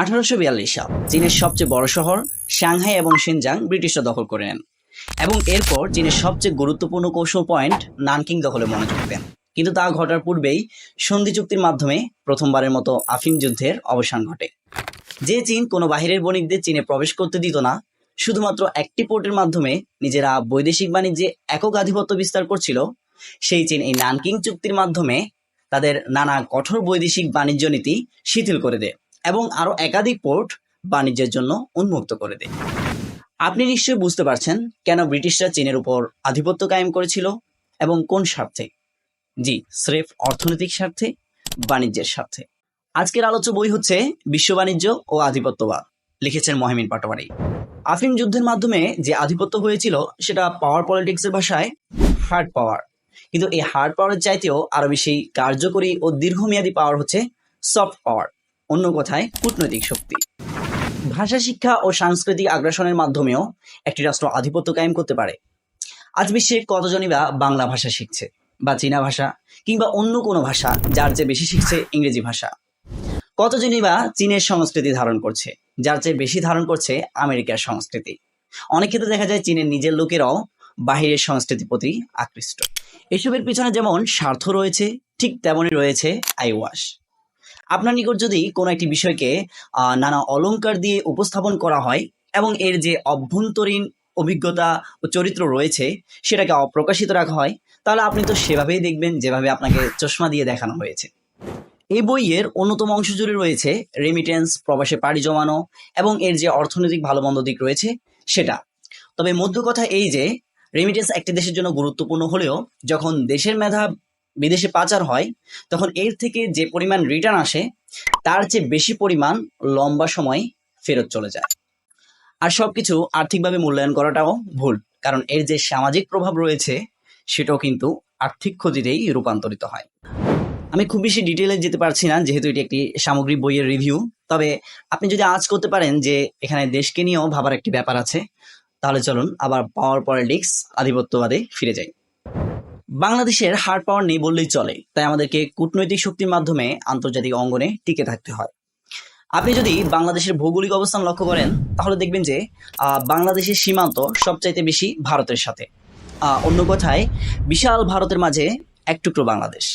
আঠারোশো বিয়াল্লিশ সাল চীনের সবচেয়ে বড় শহর, সাংহাই এবং সিনজাং ব্রিটিশরা দখল করে নেন এবং এরপর চীনের সবচেয়ে গুরুত্বপূর্ণ কৌশল পয়েন্ট নানকিং দখলে মনোযোগ দেন। কিন্তু তা ঘটার পূর্বেই সন্ধি চুক্তির মাধ্যমে প্রথমবারের মতো আফিম যুদ্ধের অবসান ঘটে। যে চীন কোনো বাহিরের বণিকদের চীনে প্রবেশ করতে দিত না, শুধুমাত্র একটি পোর্টের মাধ্যমে নিজেরা বৈদেশিক বাণিজ্যে একক আধিপত্য বিস্তার করছিল, সেই চীন এই নানকিং চুক্তির মাধ্যমে তাদের নানা কঠোর বৈদেশিক বাণিজ্য নীতি শিথিল করে দেয়। এবং আরও একাধিক পোর্ট বাণিজ্যের জন্য উন্মুক্ত করে দেয়। আপনি নিশ্চয়ই বুঝতে পারছেন কেন ব্রিটিশরা চীনের উপর আধিপত্য কায়েম করেছিল এবং কোন স্বার্থে? জি, স্রেফ অর্থনৈতিক স্বার্থে, বাণিজ্যের স্বার্থে। আজকের আলোচ্য বই হচ্ছে বিশ্ব বাণিজ্য ও আধিপত্যবাদ, লিখেছেন মহিমিন পাটোয়ারি। আফিম যুদ্ধের মাধ্যমে যে আধিপত্য হয়েছিল, সেটা পাওয়ার পলিটিক্সের ভাষায় হার্ড পাওয়ার কিন্তু এই হার্ড পাওয়ারের চাইতেও আরও বেশি কার্যকরী ও দীর্ঘমেয়াদী পাওয়ার হচ্ছে সফট পাওয়ার অন্য কথায় কূটনৈতিক শক্তি। ভাষা, শিক্ষা ও সাংস্কৃতিক আগ্রাসনের মাধ্যমেও একটি রাষ্ট্র আধিপত্য কায়েম করতে পারে। আজ বিশ্বে কতজনই বা বাংলা ভাষা শিখছে? বা চীনা ভাষা কিংবা অন্য কোনো ভাষা যার চেয়ে বেশি শিখছে ইংরেজি ভাষা? কতজনই বা চীনের সংস্কৃতি ধারণ করছে, যার চেয়ে বেশি ধারণ করছে আমেরিকার সংস্কৃতি? অনেক ক্ষেত্রে দেখা যায় চীনের নিজের লোকেরাও বাহিরের সংস্কৃতির প্রতি আকৃষ্ট। এসবের পিছনে যেমন স্বার্থ রয়েছে, ঠিক তেমনই রয়েছে আইওয়াস আপনার নিকট যদি কোনো একটি বিষয়কে নানা অলংকার দিয়ে উপস্থাপন করা হয় এবং এর যে অভ্যন্তরীণ অভিজ্ঞতা ও চরিত্র রয়েছে সেটাকে অপ্রকাশিত রাখা হয়, তাহলে আপনি তো সেভাবেই দেখবেন যেভাবে আপনাকে চশমা দিয়ে দেখানো হয়েছে। এই বইয়ের অন্যতম অংশ জুড়ে রয়েছে রেমিটেন্স প্রবাসে পাড়ি জমানো এবং এর যে অর্থনৈতিক ভালো মন্দ দিক রয়েছে সেটা। তবে মধ্য কথা এই যে রেমিটেন্স একটি দেশের জন্য গুরুত্বপূর্ণ হলেও যখন দেশের মেধা বিদেশে পাচার হয়, তখন এর থেকে যে পরিমাণ রিটার্ন আসে, তার চেয়ে বেশি পরিমাণ লম্বা সময় ফেরত চলে যায়। আর সবকিছু আর্থিকভাবে মূল্যায়ন করাটাও ভুল, কারণ এর যে সামাজিক প্রভাব রয়েছে, সেটাও কিন্তু আর্থিক ক্ষতিতেই রূপান্তরিত হয়। আমি খুব বেশি ডিটেলে যেতে পারছি না, যেহেতু এটি একটি সামগ্রিক বইয়ের রিভিউ তবে আপনি যদি আজ করতে পারেন যে এখানে দেশকে নিয়েও ভাবার একটি ব্যাপার আছে, তাহলে চলুন আবার পাওয়ার পলিটিক্স আধিপত্যবাদে ফিরে যাই। বাংলাদেশের হার্ড পাওয়ার নেই বললেই চলে, তাই আমাদেরকে কূটনৈতিক শক্তির মাধ্যমে আন্তর্জাতিক অঙ্গনে টিকে থাকতে হয়। আপনি যদি বাংলাদেশের ভৌগোলিক অবস্থান লক্ষ্য করেন, তাহলে দেখবেন যে বাংলাদেশের সীমান্ত সবচাইতে বেশি ভারতের সাথে। অন্য কথায়, বিশাল ভারতের মাঝে এক টুকরো বাংলাদেশ।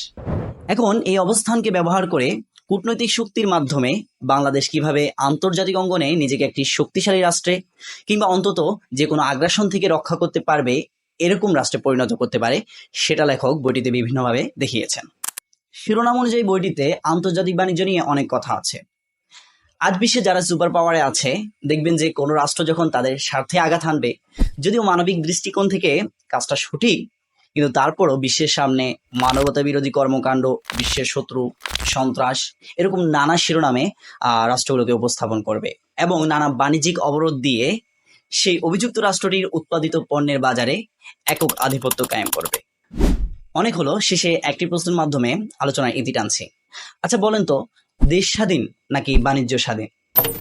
এখন এই অবস্থানকে ব্যবহার করে কূটনৈতিক শক্তির মাধ্যমে বাংলাদেশ কীভাবে আন্তর্জাতিক অঙ্গনে নিজেকে একটি শক্তিশালী রাষ্ট্রে কিংবা অন্তত যে কোনো আগ্রাসন থেকে রক্ষা করতে পারবে এরকম রাষ্ট্রে পরিণত করতে পারে, সেটা লেখক বইটিতে বিভিন্নভাবে দেখিয়েছেন। শিরোনাম অনুযায়ী বইটিতে আন্তর্জাতিক বাণিজ্য নিয়ে অনেক কথা আছে। আজ বিশ্বে যারা সুপার পাওয়ারে আছে, দেখবেন যে কোনো রাষ্ট্র যখন তাদের স্বার্থে আঘাত আনবে যদিও মানবিক দৃষ্টিকোণ থেকে কাজটা সঠিক, কিন্তু তারপরও বিশ্বের সামনে মানবতা বিরোধী কর্মকাণ্ড, বিশ্বের শত্রু, সন্ত্রাস, এরকম নানা শিরোনামে রাষ্ট্রগুলোকে উপস্থাপন করবে। এবং নানা বাণিজ্যিক অবরোধ দিয়ে সেই অভিযুক্ত রাষ্ট্রটির উৎপাদিত পণ্যের বাজারে একক আধিপত্য কায়েম করবে। অনেক হলো শেষে একটি প্রশ্নের মাধ্যমে আলোচনায় ইতি টানছি। আচ্ছা বলেন তো, দেশ স্বাধীন নাকি বাণিজ্য স্বাধীন?